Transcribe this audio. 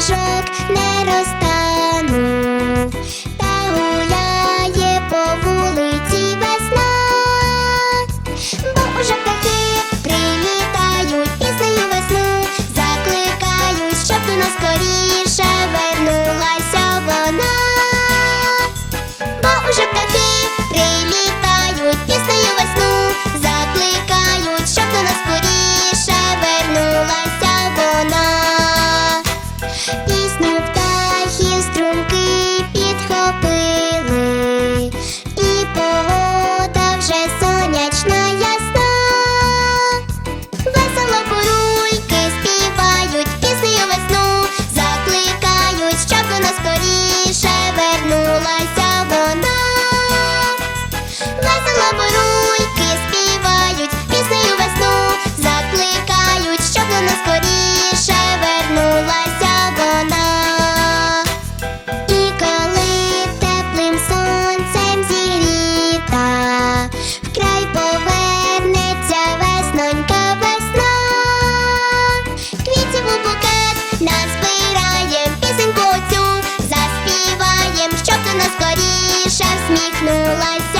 сніжок не розтає. Realize